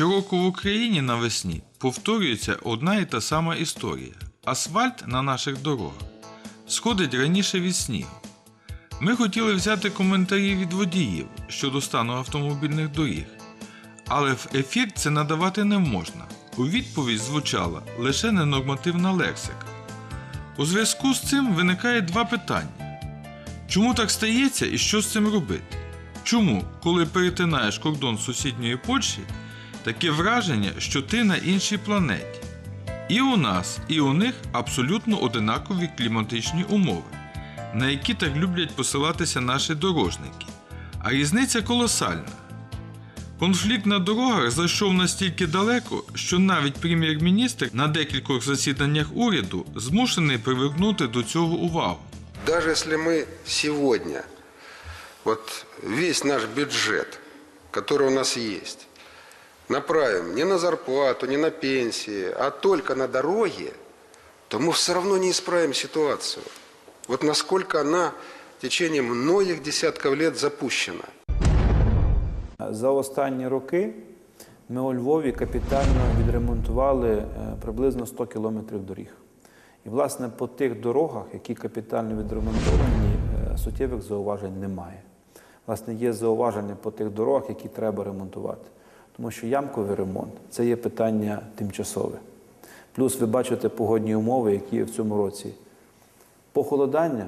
Щороку в Україні навесні повторюється одна і та сама історія. Асфальт на наших дорогах сходить раніше від снігу. Ми хотіли взяти коментарі від водіїв щодо стану автомобільних доріг, але в ефір це надавати не можна. У відповідь звучала лише ненормативна лексика. У зв'язку з цим виникає два питання: чому так стається і що з цим робити? Чому, коли перетинаєш кордон сусідньої Польщі, таке враження, що ти на іншій планеті? І у нас, і у них абсолютно одинакові кліматичні умови, на які так люблять посилатися наші дорожники. А різниця колосальна. Конфлікт на дорогах зайшов настільки далеко, що навіть прем'єр-міністр на декількох засіданнях уряду змушений привернути до цього увагу. Даже если мы сегодня вот весь наш бюджет, который у нас есть, направим не на зарплату, не на пенсии, а только на дороги, то мы все равно не исправим ситуацию. Вот насколько она в течение многих десятков лет запущена. За останні роки ми у Львові капітально відремонтували е, приблизно 100 кілометрів доріг. І, власне, по тих дорогах, які капітально відремонтовані, е, суттєвих зауважень немає. Власне, є зауваження по тих дорогах, які треба ремонтувати. Тому що ямковий ремонт це є питання тимчасове. Плюс ви бачите погодні умови, які є в цьому році. Похолодання,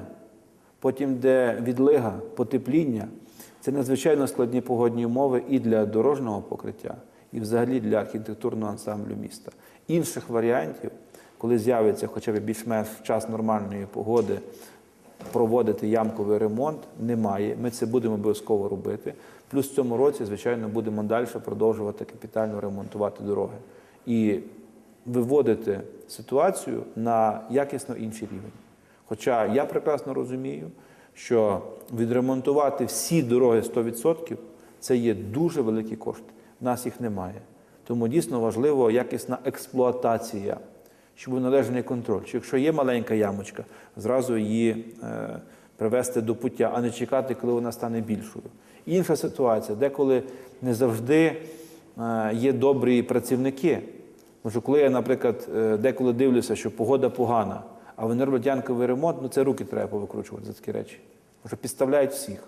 потім де відлига, потепління. Це надзвичайно складні погодні умови і для дорожнього покриття, і взагалі для архітектурного ансамблю міста. Інших варіантів, коли з'явиться хоча б більш-менш в час нормальної погоди, проводити ямковий ремонт, немає. Ми це будемо обов'язково робити. Плюс в цьому році, звичайно, будемо далі продовжувати капітально ремонтувати дороги і виводити ситуацію на якісно інший рівень. Хоча я прекрасно розумію, що відремонтувати всі дороги 100% це є дуже великі кошти. В нас їх немає. Тому дійсно важливо якісна експлуатація, щоб належний контроль. Що якщо є маленька ямочка, зразу її е, привести до пуття, а не чекати, коли вона стане більшою. Інша ситуація, деколи не завжди е, є добрі працівники. Тому що коли я, наприклад, е, деколи дивлюся, що погода погана, а вони роблять янковий ремонт, ну це руки треба повикручувати за такі речі. Тому що підставляють всіх.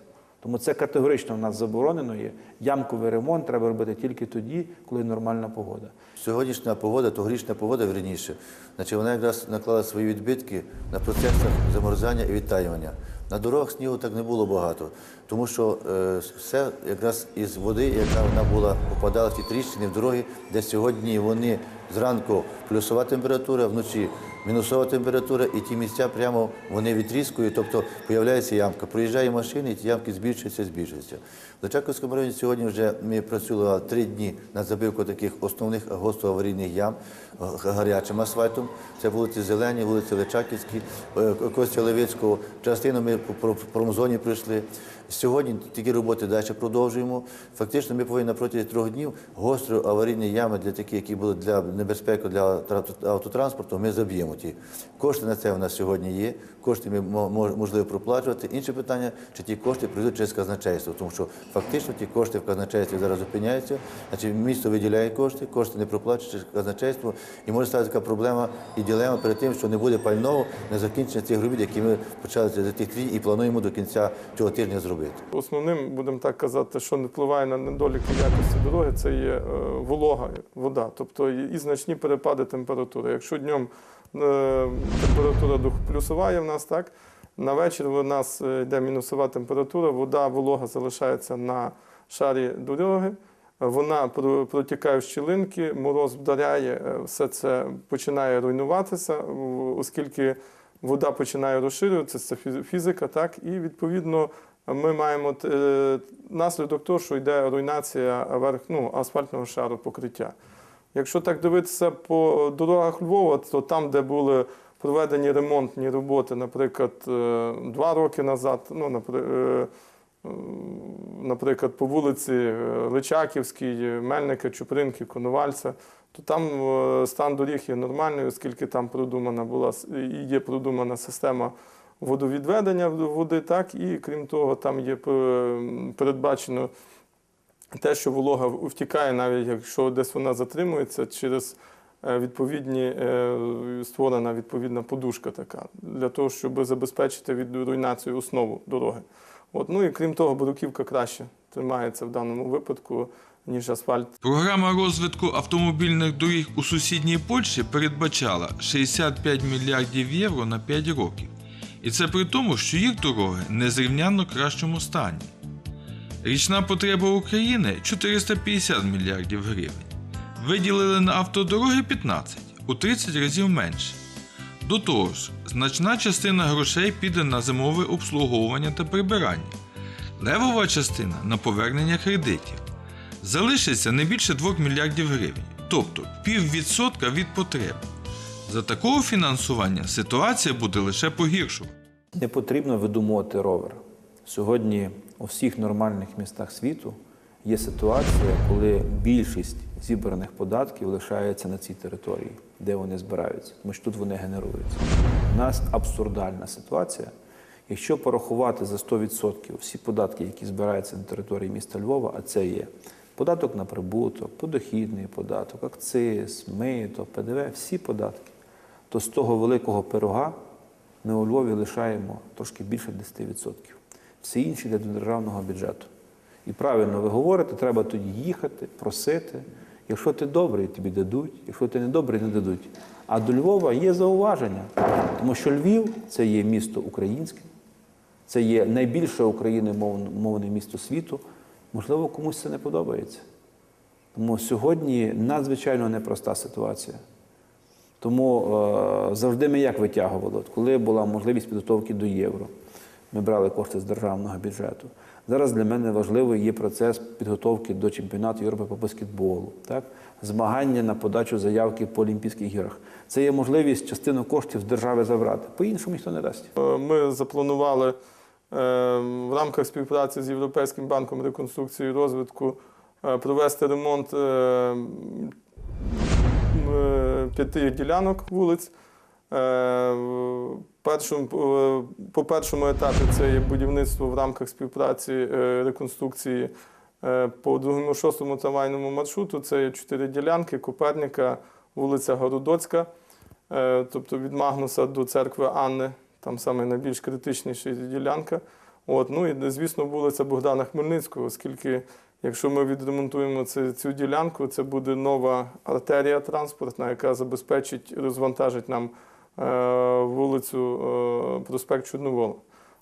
Тому це категорично в нас заборонено є. Ямковий ремонт треба робити тільки тоді, коли нормальна погода. Сьогоднішня погода, тогорічна погода верніше, значить вона якраз наклала свої відбитки на процесах замерзання і відтаювання. На дорогах снігу так не було багато, тому що е, все якраз із води, яка вона була, попадала в ті тріщини в дороги, де сьогодні вони зранку плюсова температура, вночі мінусова температура, і ті місця прямо вони відрізкують, тобто з'являється ямка. Проїжджає машина, і ті ямки збільшуються, збільшуються. В Личаковському районі сьогодні вже ми працювали три дні на забивку таких основних гостроаварійних ям гарячим асфальтом. Це вулиці Зелені, вулиці Личаківські, е, Костя Левицького. Частину ми по промзоні пройшли. Сьогодні такі роботи далі продовжуємо. Фактично, ми повинні протязі трьох днів гостро аварійні ями для такі, які були для небезпеки для автотранспорту, ми заб'ємо ті. Кошти на це в нас сьогодні є. Кошти ми мо- мо- можливо проплачувати. Інше питання, чи ті кошти прийдуть через казначейство, тому що фактично ті кошти в казначействі зараз зупиняються. Значить, місто виділяє кошти, кошти не проплачують через казначейство. І може стати така проблема і дилема перед тим, що не буде пального на закінчення цих робіт, які ми почали за тих і плануємо до кінця цього тижня зробити. Основним, будемо так казати, що не впливає на недоліки якості дороги, це є е, волога, вода, тобто і значні перепади температури. Якщо днем е, температура плюсова є в нас, так на вечір у нас е, йде мінусова температура, вода, волога залишається на шарі дороги. Вона протікає в щілинки, мороз вдаряє, все це починає руйнуватися, оскільки вода починає розширюватися, це фізика, так, і відповідно ми маємо е, наслідок того, що йде руйнація верх, ну, асфальтного шару покриття. Якщо так дивитися по дорогах Львова, то там, де були проведені ремонтні роботи, наприклад, е, два роки назад, ну, е, наприклад, по вулиці Личаківській, Мельника, Чупринки, Коновальця, то там стан доріг є нормальний, оскільки там продумана була і є продумана система водовідведення води, так, і крім того, там є передбачено те, що волога втікає, навіть якщо десь вона затримується, через е, відповідні е, створена відповідна подушка така, для того, щоб забезпечити від руйнації основу дороги. От, ну і крім того, бруківка краще тримається в даному випадку, ніж асфальт. Програма розвитку автомобільних доріг у сусідній Польщі передбачала 65 мільярдів євро на 5 років. І це при тому, що їх дороги незрівнянно кращому стані. Річна потреба України 450 мільярдів гривень. Виділили на автодороги 15, у 30 разів менше. До того ж, значна частина грошей піде на зимове обслуговування та прибирання, левова частина на повернення кредитів. Залишиться не більше 2 мільярдів гривень, тобто піввідсотка від потреб. За такого фінансування ситуація буде лише погіршувати. Не потрібно видумувати ровер. Сьогодні у всіх нормальних містах світу є ситуація, коли більшість зібраних податків лишається на цій території, де вони збираються, тому що тут вони генеруються. У нас абсурдальна ситуація. Якщо порахувати за 100% всі податки, які збираються на території міста Львова, а це є податок на прибуток, подохідний податок, акциз, мито, ПДВ, всі податки, то з того великого пирога ми у Львові лишаємо трошки більше 10%. Всі інші йде до державного бюджету. І правильно ви говорите, треба тоді їхати, просити. Якщо ти добрий, тобі дадуть, якщо ти не добрий, не дадуть. А до Львова є зауваження, тому що Львів це є місто українське, це є найбільше україномовне місто світу. Можливо, комусь це не подобається. Тому сьогодні надзвичайно непроста ситуація. Тому е, завжди ми як витягували, От коли була можливість підготовки до євро, ми брали кошти з державного бюджету. Зараз для мене важливий є процес підготовки до чемпіонату Європи по баскетболу, так? змагання на подачу заявки по Олімпійських іграх. Це є можливість частину коштів з держави забрати. По-іншому ніхто не дасть. Е, Ми запланували е, в рамках співпраці з Європейським банком реконструкції і розвитку провести ремонт п'яти ділянок вулиць. Е, е, По першому етапі це є будівництво в рамках співпраці е, реконструкції е, по другому шостому трамвайному маршруту. Це є чотири ділянки: Коперника, вулиця Городоцька, е, тобто від Магнуса до церкви Анни, там саме найбільш критичніша ділянка. От, ну і, звісно, вулиця Богдана Хмельницького, оскільки якщо ми відремонтуємо цю, цю ділянку, це буде нова артерія транспортна, яка забезпечить, розвантажить нам е, вулицю е, проспект Чорновола.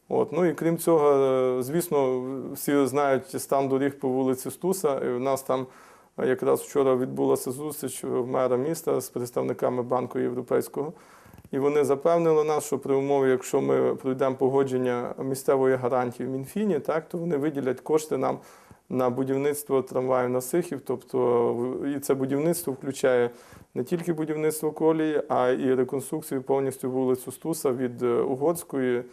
От, ну і крім цього, е, звісно, всі знають стан доріг по вулиці Стуса. І в нас там якраз вчора відбулася зустріч в мера міста з представниками Банку Європейського. І вони запевнили нас, що при умові, якщо ми пройдемо погодження місцевої гарантії в Мінфіні, так, то вони виділять кошти нам на будівництво трамваю на Сихів. Тобто і це будівництво включає не тільки будівництво колії, а і реконструкцію повністю вулицю Стуса від е, Угорської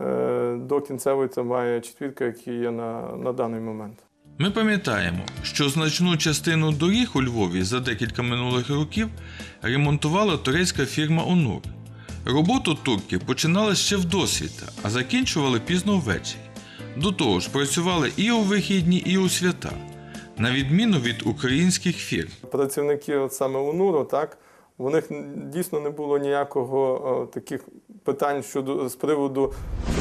е, до кінцевої трамваю четвірка, який є на, на даний момент. Ми пам'ятаємо, що значну частину доріг у Львові за декілька минулих років ремонтувала турецька фірма Онур. Роботу турки починали ще в досвіта, а закінчували пізно ввечері. До того ж, працювали і у вихідні, і у свята, на відміну від українських фірм. працівники от саме УНУРу, так, у них дійсно не було ніякого е, таких питань щодо з приводу,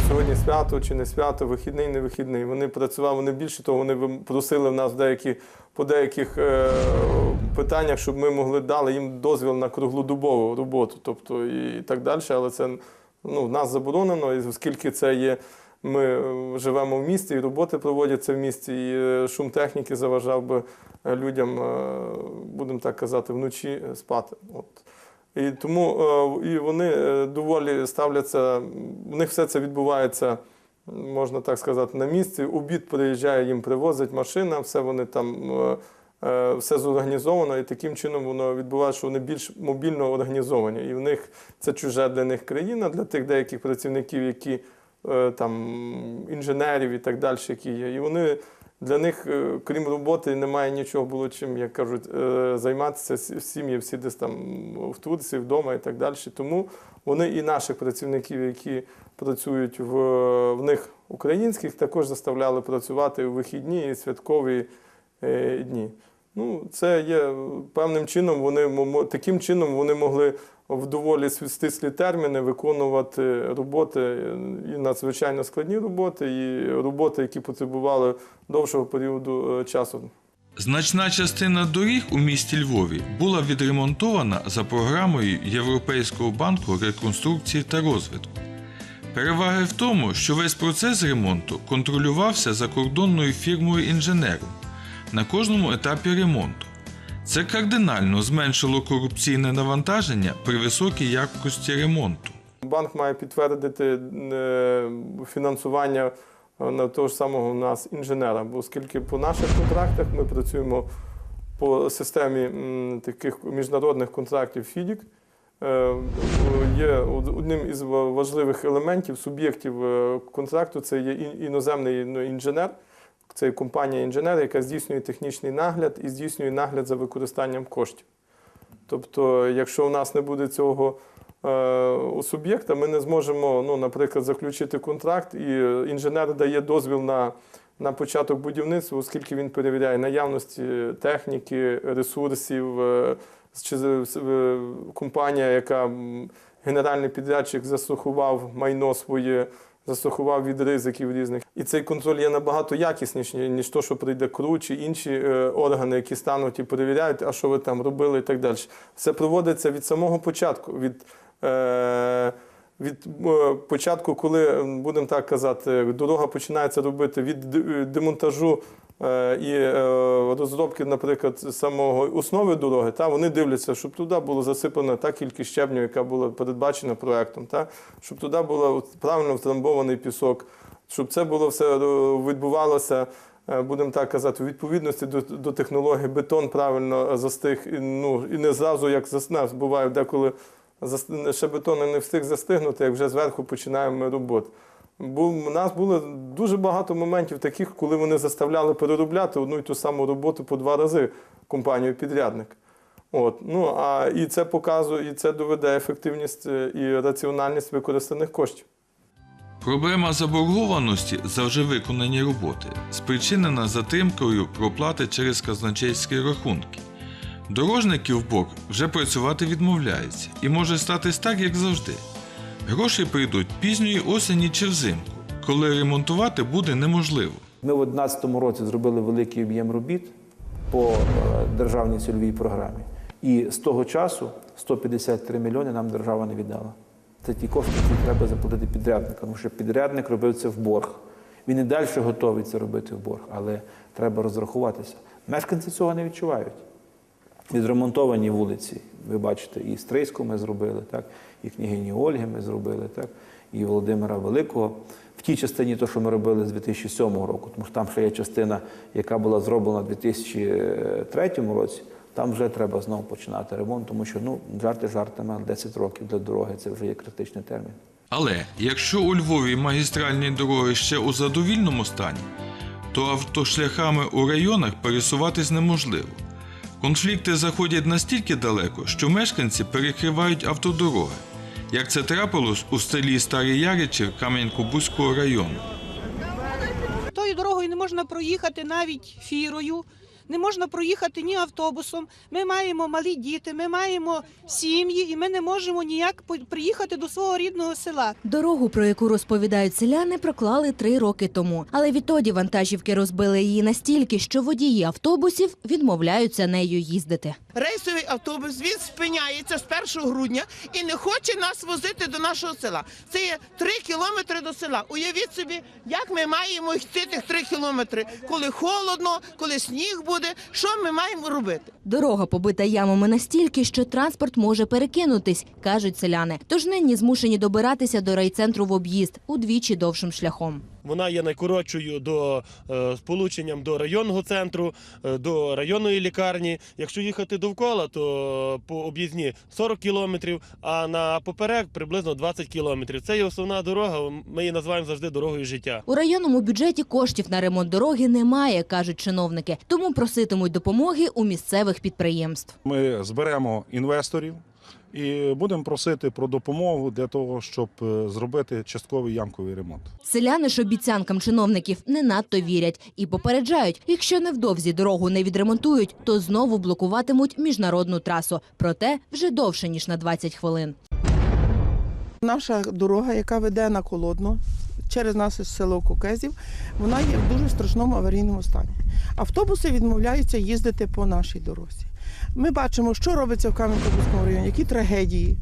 сьогодні свято чи не свято, вихідний, не вихідний. Вони працювали, вони більше того, вони просили в нас деякі, по деяких е, питаннях, щоб ми могли дали їм дозвіл на круглодобову роботу, тобто і так далі. Але це ну, в нас заборонено, і оскільки це є. Ми е, живемо в місті, і роботи проводяться в місті, і е, шум техніки заважав би е, людям, будемо так казати, вночі спати. От. І тому і вони доволі ставляться, в них все це відбувається, можна так сказати, на місці. Обід приїжджає, їм привозить машина, все вони там. Все зорганізовано, і таким чином воно відбувається, що вони більш мобільно організовані. І в них це чужа для них країна, для тих деяких працівників, які там інженерів і так далі, які є. І вони для них, е, крім роботи, немає нічого було чим, як кажуть, е, займатися сім'ї, всі десь там в Турції, вдома і так далі. Тому вони і наших працівників, які працюють в, в них українських, також заставляли працювати у вихідні і святкові е, дні. Ну, це є е, певним чином, вони таким чином вони могли в доволі стислі терміни виконувати роботи е, і надзвичайно складні роботи, і роботи, які потребували довшого періоду е, часу. Значна частина доріг у місті Львові була відремонтована за програмою Європейського банку реконструкції та розвитку. Переваги в тому, що весь процес ремонту контролювався закордонною фірмою інженером на кожному етапі ремонту. Це кардинально зменшило корупційне навантаження при високій якості ремонту. Банк має підтвердити е, фінансування е, на того ж самого у нас інженера, бо оскільки по наших контрактах ми працюємо по системі таких міжнародних контрактів ФІДІК. Е, Є одним із важливих елементів суб'єктів контракту це є іноземний ну, інженер. Це компанія інженер, яка здійснює технічний нагляд і здійснює нагляд за використанням коштів. Тобто, якщо у нас не буде цього е, суб'єкта, ми не зможемо, ну, наприклад, заключити контракт, і е, інженер дає дозвіл на, на початок будівництва, оскільки він перевіряє наявності техніки, ресурсів, е, чи е, компанія, яка генеральний підрядчик застрахував майно своє. Застрахував від ризиків різних. І цей контроль є набагато якісніший, ніж то, що прийде КРУ чи інші е, органи, які стануть і перевіряють, а що ви там робили і так далі. Все проводиться від самого початку, від, е, від е, початку, коли, будемо так казати, дорога починається робити від демонтажу е, і е, розробки, наприклад, самого основи дороги, та, вони дивляться, щоб туди було засипана та кількість щебню, яка була передбачена проектом, та, щоб туди був правильно втрамбований пісок, щоб це було все е, відбувалося. е, Будемо так казати, у відповідності до, до технології бетон правильно застиг, і, ну, і не зразу як засна. Буває деколи ще бетон не встиг застигнути, як вже зверху починаємо роботу. Бо у нас було дуже багато моментів таких, коли вони заставляли переробляти одну і ту саму роботу по два рази компанію-підрядник. От. Ну, а, і це показує, і це доведе ефективність е, і раціональність використаних коштів. Проблема заборгованості за вже виконані роботи спричинена затримкою проплати через казначейські рахунки. Дорожники в борг вже працювати відмовляються і може статись так, як завжди. Гроші прийдуть пізньої осені чи взимку, коли ремонтувати буде неможливо. Ми в 2011 році зробили великий об'єм робіт по е, державній цільовій програмі. І з того часу 153 мільйони нам держава не віддала. Це ті кошти, які треба заплатити підряднику, тому що підрядник робив це в борг. Він і далі готовий це робити в борг, але треба розрахуватися. Мешканці цього не відчувають. Відремонтовані вулиці, ви бачите, і Стрийську ми зробили, так, і княгині Ольги ми зробили, так, і Володимира Великого. В тій частині, то, що ми робили з 2007 року, тому що там ще є частина, яка була зроблена в 2003 році, там вже треба знову починати ремонт, тому що ну, жарти жартами, 10 років для дороги це вже є критичний термін. Але якщо у Львові магістральні дороги ще у задовільному стані, то автошляхами у районах пересуватись неможливо. Конфлікти заходять настільки далеко, що мешканці перекривають автодороги, як це трапилось у селі Старий Яричів Кам'янко-Бузького району. Тою дорогою не можна проїхати навіть фірою, не можна проїхати ні автобусом. Ми маємо малі діти, ми маємо сім'ї, і ми не можемо ніяк приїхати до свого рідного села. Дорогу, про яку розповідають селяни, проклали три роки тому. Але відтоді вантажівки розбили її настільки, що водії автобусів відмовляються нею їздити. Рейсовий автобус він спиняється з 1 грудня і не хоче нас возити до нашого села. Це є 3 кілометри до села. Уявіть собі, як ми маємо йти тих 3 кілометри, коли холодно, коли сніг буде. Що ми маємо робити? Дорога побита ямами настільки, що транспорт може перекинутись, кажуть селяни. Тож нині змушені добиратися до райцентру в об'їзд удвічі довшим шляхом. Вона є найкоротшою до е, сполученням до районного центру, е, до районної лікарні. Якщо їхати довкола, то по об'їзні 40 кілометрів, а на поперек приблизно 20 кілометрів. Це є основна дорога. Ми її називаємо завжди дорогою життя. У районному бюджеті коштів на ремонт дороги немає, кажуть чиновники. Тому проситимуть допомоги у місцевих підприємств. Ми зберемо інвесторів І будемо просити про допомогу для того, щоб е, зробити частковий ямковий ремонт. Селяни ж обіцянкам чиновників не надто вірять і попереджають, якщо невдовзі дорогу не відремонтують, то знову блокуватимуть міжнародну трасу. Проте вже довше ніж на 20 хвилин. Наша дорога, яка веде на Колодно через наше село Кукезів, вона є в дуже страшному аварійному стані. Автобуси відмовляються їздити по нашій дорозі. Ми бачимо, що робиться в Кам'янка-Бузькому районі, які трагедії.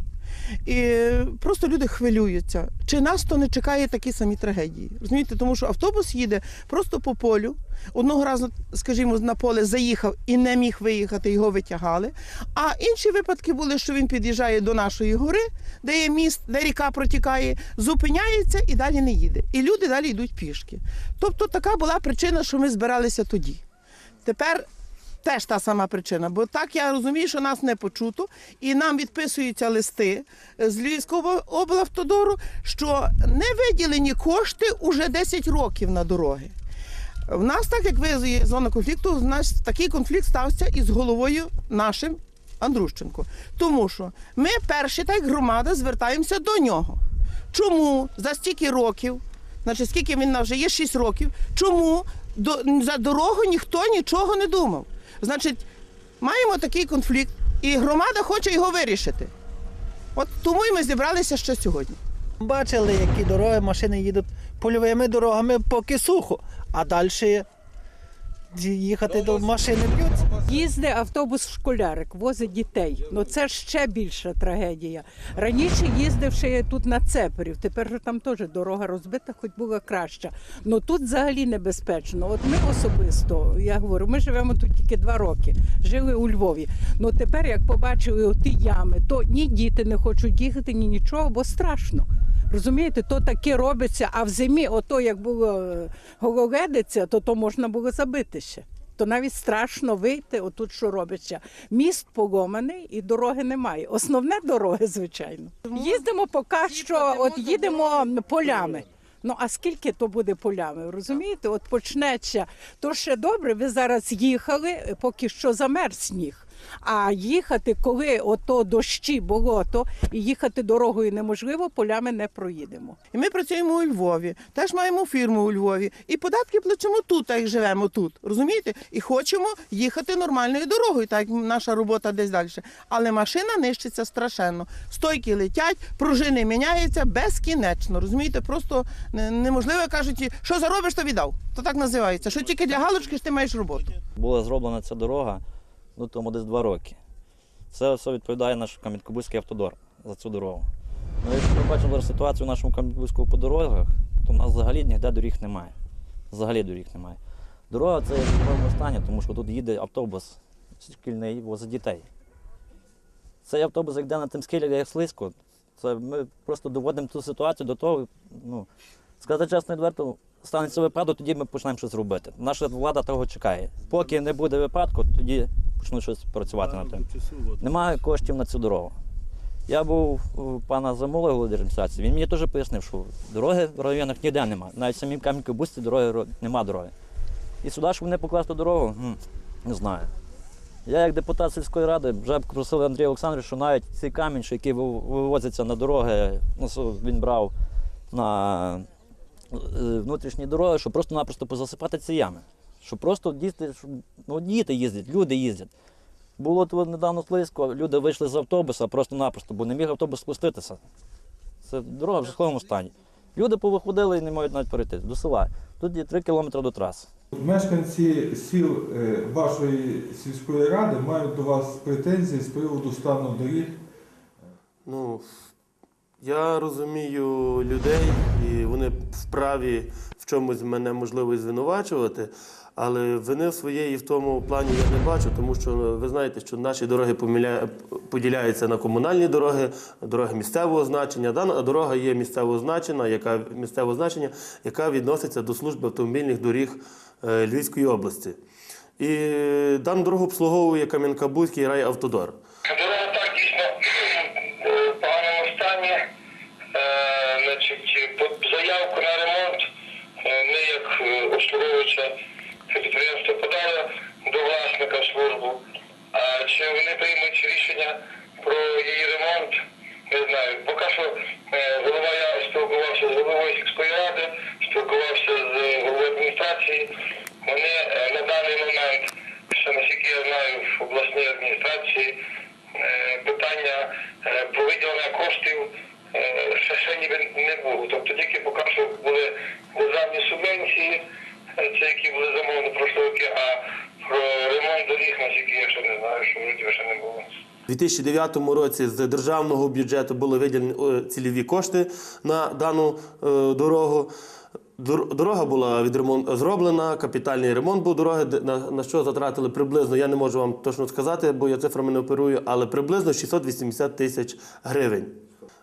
І просто люди хвилюються. Чи нас то не чекає такі самі трагедії? Розумієте, тому що автобус їде просто по полю. Одного разу, скажімо, на поле заїхав і не міг виїхати, його витягали. А інші випадки були, що він під'їжджає до нашої гори, де є міст, де ріка протікає, зупиняється і далі не їде. І люди далі йдуть пішки. Тобто така була причина, що ми збиралися тоді. Тепер теж та сама причина, бо так я розумію, що нас не почуто, і нам відписуються листи з Львівського облавтодору, що не виділені кошти уже 10 років на дороги. В нас, так як ви зона конфлікту, у нас такий конфлікт стався із головою нашим Андрущенко. Тому що ми перші, так громада, звертаємося до нього. Чому за стільки років, значить, скільки він вже є 6 років, чому до, за дорогу ніхто нічого не думав? Значить, маємо такий конфлікт, і громада хоче його вирішити. От тому і ми зібралися ще сьогодні. Бачили, які дороги, машини їдуть польовими дорогами, поки сухо, а далі їхати до машини б'ються. Їздить автобус школярик, возить дітей. Ну це ще більша трагедія. Раніше їздив ще тут на Цеперів, тепер же там теж дорога розбита, хоч була краща. Ну тут взагалі небезпечно. От ми особисто, я говорю, ми живемо тут тільки два роки, жили у Львові. Ну тепер, як побачили ті ями, то ні діти не хочуть їхати, ні нічого, бо страшно. Розумієте, то таке робиться, а в зимі, ото як було е, гололедиця, то то можна було забити ще. То навіть страшно вийти, отут що робиться. Міст поломаний і дороги немає. Основне дороги, звичайно. Їздимо поки що, от їдемо полями. Ну а скільки то буде полями? Розумієте? От почнеться. То ще добре, ви зараз їхали, поки що замерз сніг. А їхати, коли ото дощі, болото, і їхати дорогою неможливо, полями не проїдемо. І ми працюємо у Львові, теж маємо фірму у Львові. І податки платимо тут, так як живемо тут. Розумієте? І хочемо їхати нормальною дорогою, так як наша робота десь далі. Але машина нищиться страшенно. Стойки летять, пружини міняються безкінечно. Розумієте, просто неможливо кажуть, що заробиш, то віддав. То так називається. Що тільки для галочки ж ти маєш роботу. була зроблена ця дорога, ну тому десь два роки. Це все відповідає наш Кам'янкобузький автодор за цю дорогу. Ну, якщо ми бачимо зараз ситуацію в нашому Кам'янкобузькому по дорогах, то в нас взагалі ніде доріг немає. Взагалі доріг немає. Дорога це в такому стані, тому що тут їде автобус шкільний возить дітей. Цей автобус, як йде на тим скелі, як слизько, це ми просто доводимо ту ситуацію до того, ну, сказати чесно відверто, станеться випадок, тоді ми почнемо щось робити. Наша влада того чекає. Поки не буде випадку, тоді почнуть щось працювати над тим. Немає коштів на цю дорогу. Я був у пана Замули голови адміністрації, він мені теж пояснив, що дороги в районах ніде немає. Навіть в самій Кам'янки-Бузці дороги ро- нема дороги. І сюди, щоб не покласти дорогу, не знаю. Я як депутат сільської ради вже просив Андрія Олександровича, що навіть цей камінь, що який вивозиться на дороги, ну, він брав на е, внутрішні дороги, щоб просто-напросто позасипати ці ями. Щоб просто діти, щоб, ну, діти їздять, люди їздять. Було тут недавно слизько, люди вийшли з автобуса просто-напросто, бо не міг автобус спуститися. Це дорога в жахливому стані. Люди повиходили і не можуть навіть перейти до села. Тут є три кілометри до траси. Мешканці сіл е, вашої сільської ради мають до вас претензії з приводу стану доріг. Ну, я розумію людей, і вони вправі в чомусь мене можливо і звинувачувати, але вини своєї в тому плані я не бачу, тому що ви знаєте, що наші дороги поділяються на комунальні дороги, дороги місцевого значення. Дана дорога є місцево значення, яка місцевого значення, яка відноситься до служби автомобільних доріг е, Львівської області. І дану дорогу обслуговує Кам'янка-Бузький райавтодор. Даний момент, ще наскільки я знаю, в обласній адміністрації е, питання е, про виділення коштів е, ще, ще ніби не було. Тобто тільки поки що були державні субвенції, це які були замовлені прошлі роки, а про ремонт доріг, наскільки я ще не знаю, що вроді ще не було. У 2009 році з державного бюджету були виділені цільові кошти на дану дорогу. Дор- Дорога була відремон... зроблена, капітальний ремонт був дороги, на, на що затратили приблизно, я не можу вам точно сказати, бо я цифрами не оперую, але приблизно 680 тисяч гривень.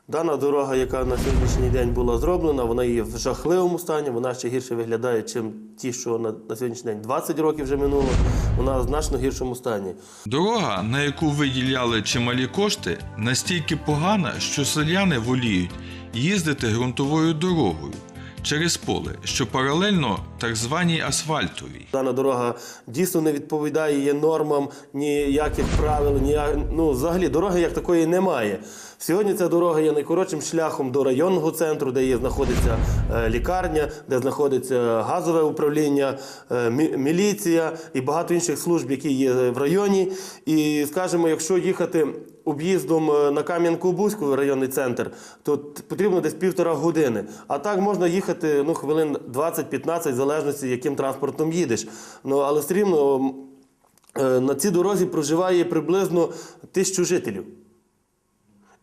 Дана дорога, яка на сьогоднішній день була зроблена, вона є в жахливому стані, вона ще гірше виглядає, ніж ті, що на, на сьогоднішній день 20 років вже минуло. Вона в значно гіршому стані. Дорога, на яку виділяли чималі кошти, настільки погана, що селяни воліють їздити ґрунтовою дорогою через поле, що паралельно так званій асфальтовій. Дана дорога дійсно не відповідає є нормам ніяких правил, ніяк... ну, взагалі дороги як такої немає. Сьогодні ця дорога є найкоротшим шляхом до районного центру, де є, знаходиться е, лікарня, де знаходиться газове управління, е, мі- міліція і багато інших служб, які є в районі. І скажімо, якщо їхати об'їздом е, на Кам'янку-Бузьку, районний центр, то потрібно десь півтора години. А так можна їхати ну, хвилин 20-15, в залежності, яким транспортом їдеш. Ну, але все рівно е, на цій дорозі проживає приблизно тисячу жителів.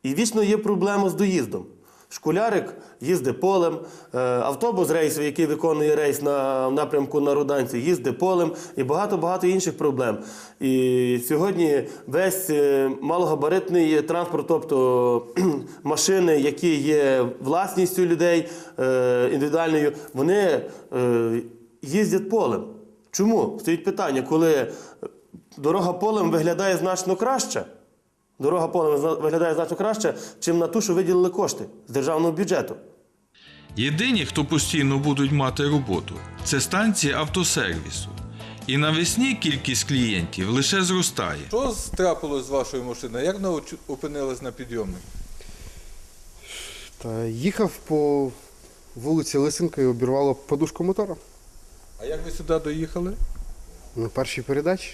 І вічно є проблема з доїздом. Школярик їздить полем, е, автобус рейсовий, який виконує рейс на напрямку на Руданці, їздить полем і багато-багато інших проблем. І сьогодні весь е, малогабаритний транспорт, тобто машини, які є власністю людей е, індивідуальною, вони їздять полем. Чому? Стоїть питання, коли дорога полем виглядає значно краще. Дорога полем зна- виглядає значно краще, чим на ту, що виділили кошти з державного бюджету. Єдині, хто постійно будуть мати роботу, це станції автосервісу. І навесні кількість клієнтів лише зростає. Що трапилось з вашою машиною? Як вона опинилась на підйомнику? Та їхав по вулиці Лисенка і обірвало подушку мотора А як ви сюди доїхали? на першій передачі.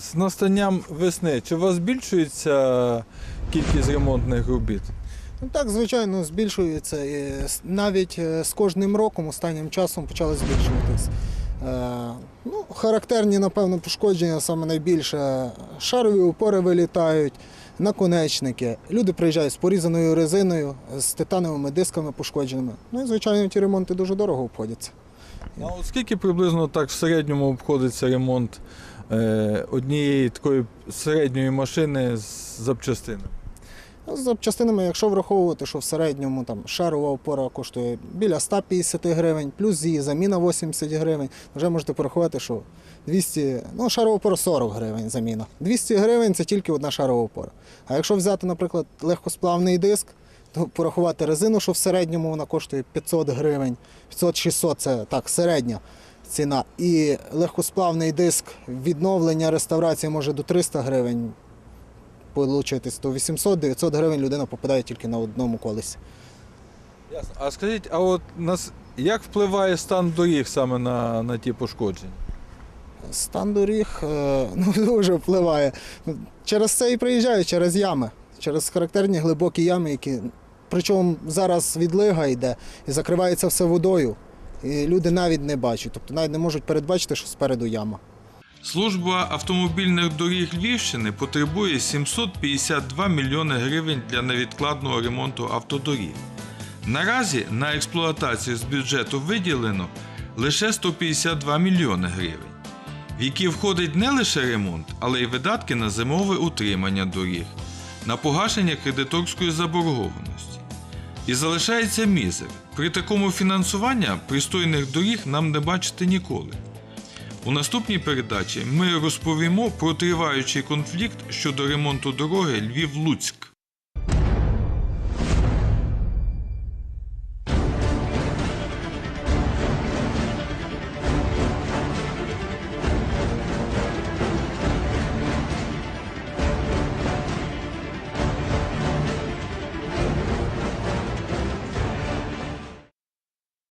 З настанням весни, чи у вас збільшується кількість ремонтних робіт? Ну так, звичайно, збільшується. І навіть е, з кожним роком, останнім часом почали збільшуватись. Е, ну, характерні, напевно, пошкодження саме найбільше. Шарові опори вилітають, наконечники. Люди приїжджають з порізаною резиною, з титановими дисками пошкодженими. Ну і, звичайно, ті ремонти дуже дорого обходяться. А от скільки приблизно так в середньому обходиться ремонт однієї такої середньої машини з запчастинами? Ну, З запчастинами, якщо враховувати, що в середньому там шарова опора коштує біля 150 гривень, плюс її заміна 80 гривень, вже можете порахувати, що 200, ну шарова опора 40 гривень заміна. 200 гривень це тільки одна шарова опора. А якщо взяти, наприклад, легкосплавний диск, то порахувати резину, що в середньому вона коштує 500 гривень, 500-600 це так, середня ціна. І легкосплавний диск відновлення реставрації може до 300 гривень получитись, то 800-900 гривень людина попадає тільки на одному колесі. Ясно. А скажіть, а от нас як впливає стан доріг саме на, на ті пошкодження? Стан доріг е, ну, дуже впливає. Через це і приїжджають, через ями, через характерні глибокі ями, які. Причому зараз відлига йде і закривається все водою. Люди навіть не бачать, тобто навіть не можуть передбачити, що спереду яма. Служба автомобільних доріг Львівщини потребує 752 мільйони гривень для невідкладного ремонту автодоріг. Наразі на експлуатацію з бюджету виділено лише 152 мільйони гривень, в які входить не лише ремонт, але й видатки на зимове утримання доріг, на погашення кредиторської заборгованості. І залишається мізер. При такому фінансуванні пристойних доріг нам не бачити ніколи. У наступній передачі ми розповімо про триваючий конфлікт щодо ремонту дороги Львів-Луцьк.